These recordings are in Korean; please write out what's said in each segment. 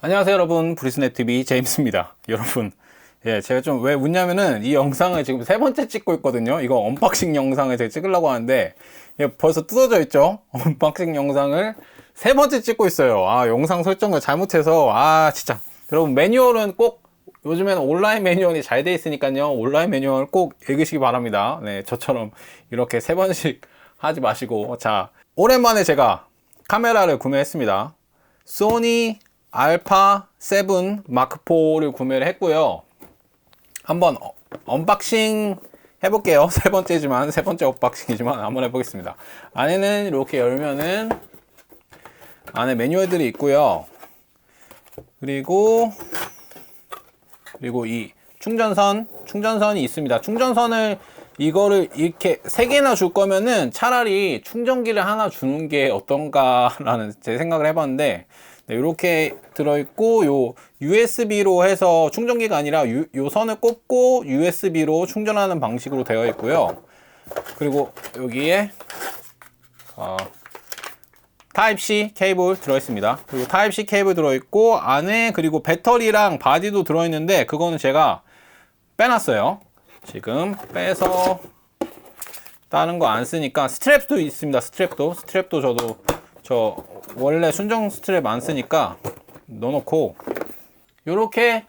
안녕하세요 여러분. 브리스넷TV 제임스입니다. 여러분. 예 제가 좀 왜 웃냐면은 이 영상을 지금 세 번째 찍고 있거든요. 이거 언박싱 영상을 제가 찍으려고 하는데 예, 벌써 뜯어져 있죠? 언박싱 영상을 세 번째 찍고 있어요. 아 영상 설정을 잘못해서 아 진짜. 여러분 매뉴얼은 꼭 요즘에는 온라인 매뉴얼이 잘 돼 있으니까요. 온라인 매뉴얼 꼭 읽으시기 바랍니다. 네 저처럼 이렇게 세 번씩 하지 마시고. 자 오랜만에 제가 카메라를 구매했습니다. 소니 알파 7 마크 4를 구매를 했고요. 한번 어, 언박싱 해볼게요. 세 번째지만 세 번째 언박싱이지만 한번 해보겠습니다. 안에는 이렇게 열면은 안에 매뉴얼들이 있고요. 그리고 그리고 이 충전선 충전선이 있습니다. 충전선을 이거를 이렇게 세 개나 줄 거면은 차라리 충전기를 하나 주는 게 어떤가라는 제 생각을 해봤는데 네, 이렇게 들어있고 요 USB로 해서 충전기가 아니라 유, 요 선을 꼽고 USB로 충전하는 방식으로 되어 있고요. 그리고 여기에 어, 타입C 케이블 들어있습니다. 그리고 타입C 케이블 들어있고 안에 그리고 배터리랑 바디도 들어있는데 그거는 제가 빼놨어요. 지금 빼서 다른 거 안 쓰니까 스트랩도 있습니다. 스트랩도 스트랩도 저도 저 원래 순정 스트랩 안 쓰니까 넣어놓고 이렇게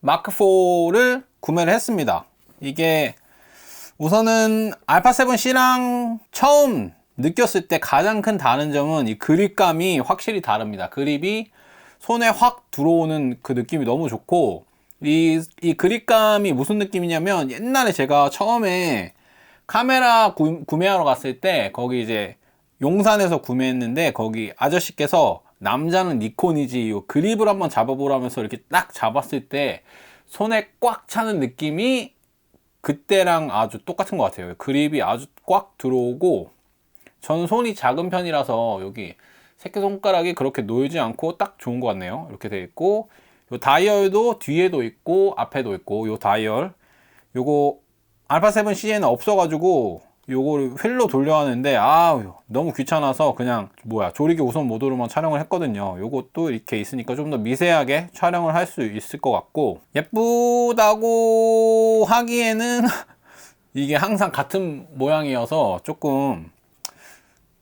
마크 4를 구매를 했습니다. 이게 우선은 알파 7C랑 처음 느꼈을 때 가장 큰 다른 점은 이 그립감이 확실히 다릅니다. 그립이 손에 확 들어오는 그 느낌이 너무 좋고 이, 이 그립감이 무슨 느낌이냐면 옛날에 제가 처음에 카메라 구, 구매하러 갔을 때 거기 이제 용산에서 구매했는데 거기 아저씨께서 남자는 니콘이지 요 그립을 한번 잡아보라면서 이렇게 딱 잡았을 때 손에 꽉 차는 느낌이 그때랑 아주 똑같은 것 같아요. 그립이 아주 꽉 들어오고 저는 손이 작은 편이라서 여기 새끼손가락이 그렇게 놓이지 않고 딱 좋은 것 같네요. 이렇게 돼 있고 요 다이얼도 뒤에도 있고 앞에도 있고 요 다이얼 요거 알파 7C에는 없어가지고 요거를 휠로 돌려 하는데 아 너무 귀찮아서 그냥 뭐야 조리기 우선 모드로만 촬영을 했거든요. 요것도 이렇게 있으니까 좀 더 미세하게 촬영을 할 수 있을 것 같고 예쁘다고 하기에는 이게 항상 같은 모양이어서 조금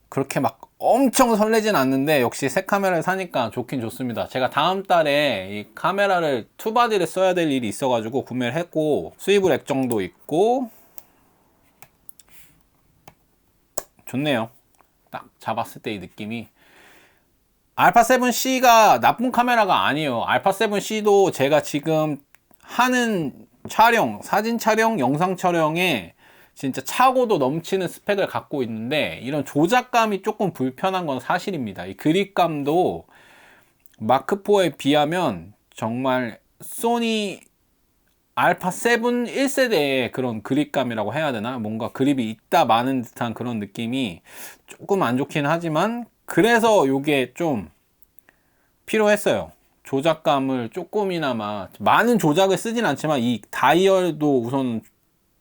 그렇게 막 엄청 설레진 않는데 역시 새 카메라를 사니까 좋긴 좋습니다. 제가 다음 달에 이 카메라를 투바디를 써야 될 일이 있어 가지고 구매를 했고 스위블 액정도 있고 좋네요. 딱 잡았을 때 이 느낌이. 알파 7C가 나쁜 카메라가 아니에요. 알파 7C도 제가 지금 하는 촬영, 사진 촬영, 영상 촬영에 진짜 차고도 넘치는 스펙을 갖고 있는데 이런 조작감이 조금 불편한 건 사실입니다. 이 그립감도 마크4에 비하면 정말 소니 알파 7 1세대의 그런 그립감이라고 해야 되나? 뭔가 그립이 있다 많은 듯한 그런 느낌이 조금 안 좋긴 하지만 그래서 이게 좀 필요했어요. 조작감을 조금이나마 많은 조작을 쓰진 않지만 이 다이얼도 우선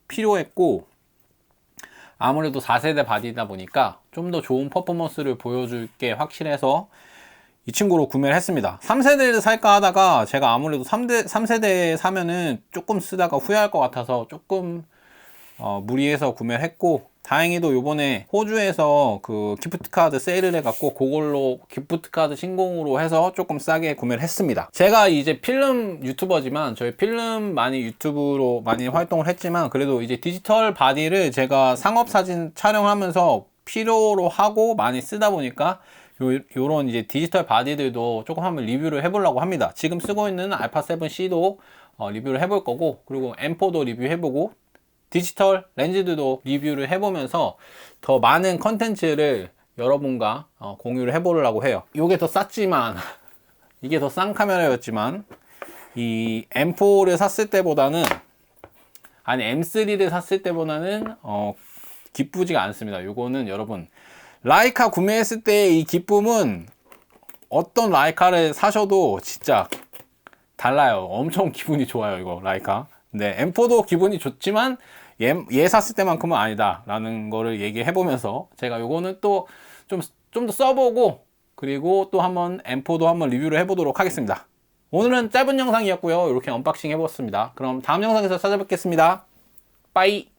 필요했고 아무래도 4세대 바디다 보니까 좀 더 좋은 퍼포먼스를 보여줄 게 확실해서 이 친구로 구매를 했습니다 3세대를 살까 하다가 제가 아무래도 3대, 3세대 사면은 조금 쓰다가 후회할 것 같아서 조금 어, 무리해서 구매를 했고 다행히도 요번에 호주에서 그 기프트 카드 세일을 해갖고 그걸로 기프트 카드 신공으로 해서 조금 싸게 구매를 했습니다. 제가 이제 필름 유튜버지만 저희 필름 많이 유튜브로 많이 활동을 했지만 그래도 이제 디지털 바디를 제가 상업 사진 촬영하면서 필요로 하고 많이 쓰다 보니까 요, 요런 이제 디지털 바디들도 조금 한번 리뷰를 해보려고 합니다. 지금 쓰고 있는 알파 7C도 어, 리뷰를 해볼 거고, 그리고 M4도 리뷰해보고, 디지털 렌즈들도 리뷰를 해보면서 더 많은 컨텐츠를 여러분과 어, 공유를 해보려고 해요. 이게 더 쌌지만, 이게 더 싼 카메라였지만, 이 M4를 샀을 때보다는, 아니 M3를 샀을 때보다는, 어, 기쁘지가 않습니다. 요거는 여러분, 라이카 구매했을 때 이 기쁨은 어떤 라이카를 사셔도 진짜 달라요. 엄청 기분이 좋아요, 이거 라이카. 네, M4도 기분이 좋지만 얘, 얘 샀을 때만큼은 아니다 라는 거를 얘기해 보면서 제가 요거는 또 좀 좀 더 써보고 그리고 또 한번 M4도 한번 리뷰를 해보도록 하겠습니다. 오늘은 짧은 영상이었고요. 이렇게 언박싱 해봤습니다. 그럼 다음 영상에서 찾아뵙겠습니다. 빠이!